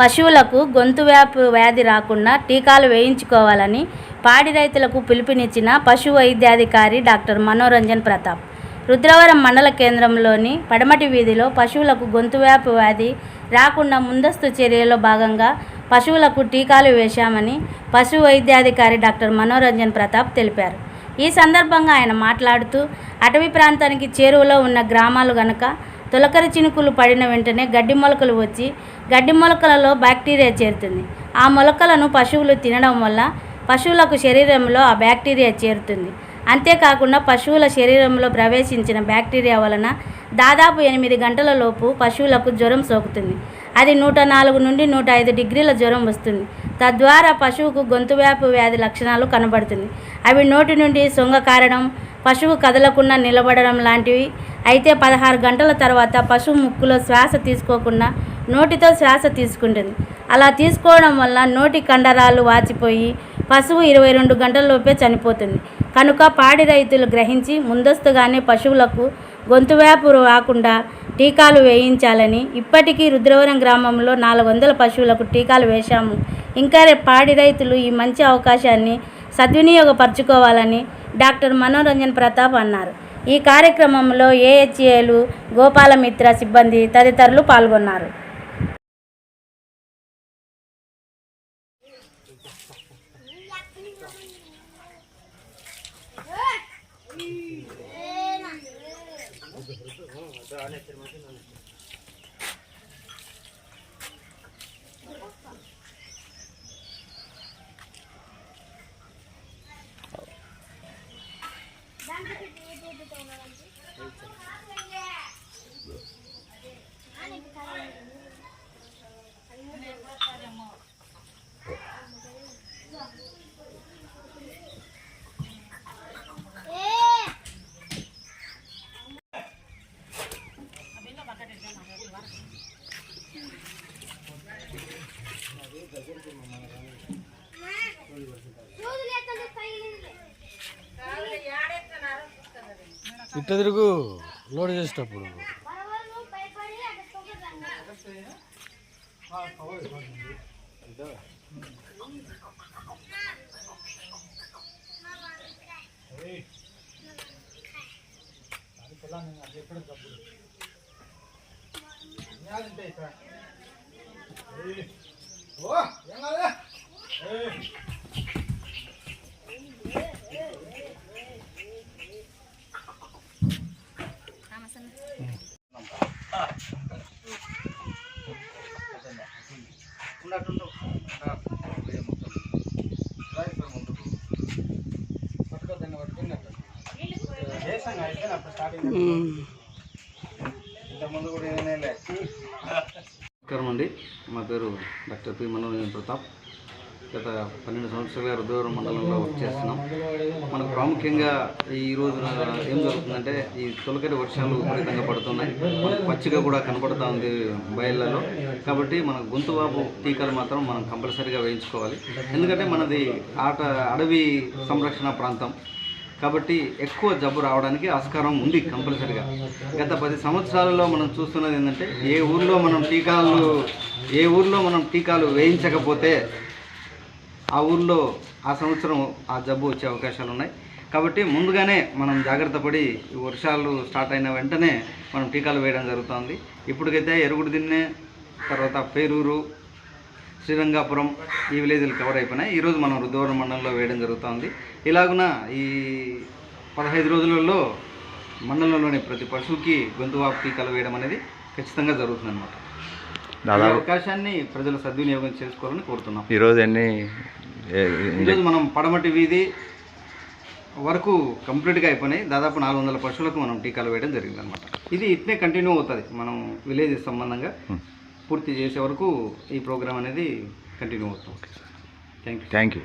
పశువులకు గొంతు వ్యాపు వ్యాధి రాకుండా టీకాలు వేయించుకోవాలని పాడి రైతులకు పిలుపునిచ్చిన పశు వైద్యాధికారి డాక్టర్ మనోరంజన్ ప్రతాప్. రుద్రవరం మండల కేంద్రంలోని పడమటి వీధిలో పశువులకు గొంతు వ్యాపు వ్యాధి రాకుండా ముందస్తు చర్యలో భాగంగా పశువులకు టీకాలు వేశామని పశు వైద్యాధికారి డాక్టర్ మనోరంజన్ ప్రతాప్ తెలిపారు. ఈ సందర్భంగా ఆయన మాట్లాడుతూ అటవీ ప్రాంతానికి చేరువలో ఉన్న గ్రామాలు గనక తొలకరి చినుకులు పడిన వెంటనే గడ్డి మొలకలు వచ్చి గడ్డి మొలకలలో బ్యాక్టీరియా చేరుతుంది. ఆ మొలకలను పశువులు తినడం వల్ల పశువులకు శరీరంలో ఆ బ్యాక్టీరియా చేరుతుంది. అంతేకాకుండా పశువుల శరీరంలో ప్రవేశించిన బ్యాక్టీరియా వలన దాదాపు ఎనిమిది గంటల లోపు పశువులకు జ్వరం సోకుతుంది. అది నూట నాలుగు నుండి నూట ఐదు డిగ్రీల జ్వరం వస్తుంది. తద్వారా పశువుకు గొంతు వ్యాపు వ్యాధి లక్షణాలు కనబడుతుంది. అవి నోటి నుండి సొంగ కారడం పశువు కదలకుండా నిలబడడం లాంటివి అయితే పదహారు గంటల తర్వాత పశువు ముక్కులో శ్వాస తీసుకోకుండా నోటితో శ్వాస తీసుకుంటుంది. అలా తీసుకోవడం వల్ల నోటి కండరాలు వాచిపోయి పశువు ఇరవై రెండు గంటలలోపే చనిపోతుంది. కనుక పాడి రైతులు గ్రహించి ముందస్తుగానే పశువులకు గొంతు వ్యాపు రాకుండా టీకాలు వేయించాలని ఇప్పటికీ రుద్రవరం గ్రామంలో నాలుగు వందల పశువులకు టీకాలు వేశాము. ఇంకా పాడి రైతులు ఈ మంచి అవకాశాన్ని సద్వినియోగపరచుకోవాలని డాక్టర్ మనోరంజన్ ప్రతాప్ అన్నారు. ఈ కార్యక్రమంలో ఏహెచ్ఏలు గోపాలమిత్ర సిబ్బంది తదితరులు పాల్గొన్నారు. ఇట్ట తిరుగు లోడ్ చేసేటప్పుడు ఓ ఏం కాదు నమస్కారం అండి. మా పేరు డాక్టర్ పి మనోరంజన్ ప్రతాప్. గత పన్నెండు సంవత్సరాలుగా రుద్రవరం మండలంలో వర్క్ చేస్తున్నాం. మనకు ప్రాముఖ్యంగా ఈ రోజున ఏం జరుగుతుందంటే ఈ తొలకటి వర్షాలు విపరీతంగా పడుతున్నాయి. పచ్చిగా కూడా కనపడుతూ ఉంది బయళ్ళలో. కాబట్టి మన గొంతువాపు టీకాలు మాత్రం మనం కంపల్సరీగా వేయించుకోవాలి. ఎందుకంటే మనది ఆట అడవి సంరక్షణ ప్రాంతం. కాబట్టి ఎక్కువ జబ్బు రావడానికి ఆస్కారం ఉంది కంపల్సరిగా. గత పది సంవత్సరాలలో మనం చూస్తున్నది ఏంటంటే ఏ ఊర్లో మనం టీకాలు ఏ ఊర్లో మనం టీకాలు వేయించకపోతే ఆ ఊర్లో ఆ సంవత్సరం ఆ జబ్బు వచ్చే అవకాశాలు ఉన్నాయి. కాబట్టి ముందుగానే మనం జాగ్రత్త పడి వర్షాలు స్టార్ట్ అయిన వెంటనే మనం టీకాలు వేయడం జరుగుతుంది. ఇప్పటికైతే ఎరుగుడు దిన్నె తర్వాత పేరూరు శ్రీరంగాపురం ఈ విలేజ్లు కవర్ అయిపోయినాయి. ఈరోజు మనం రుద్రవరం మండలంలో వేయడం జరుగుతుంది. ఇలాగున ఈ పదహైదు రోజులలో మండలంలోని ప్రతి పశువుకి గొంతువాపు టీకాలు వేయడం అనేది ఖచ్చితంగా జరుగుతుంది అనమాట ఈ అవకాశాన్ని ప్రజలు సద్వినియోగం చేసుకోవాలని కోరుతున్నాం. ఈరోజు ఎన్ని ఏ- ఈరోజు మనం పడమటి వీధి వరకు కంప్లీట్గా అయిపోయినాయి. దాదాపు నాలుగు వందల పశువులకు మనం టీకాలు వేయడం జరిగింది అనమాట ఇది ఇట్నే కంటిన్యూ అవుతుంది. మనం విలేజ్ సంబంధంగా పూర్తి చేసే వరకు ఈ ప్రోగ్రామ్ అనేది కంటిన్యూ అవుతుంది. Thank you thank you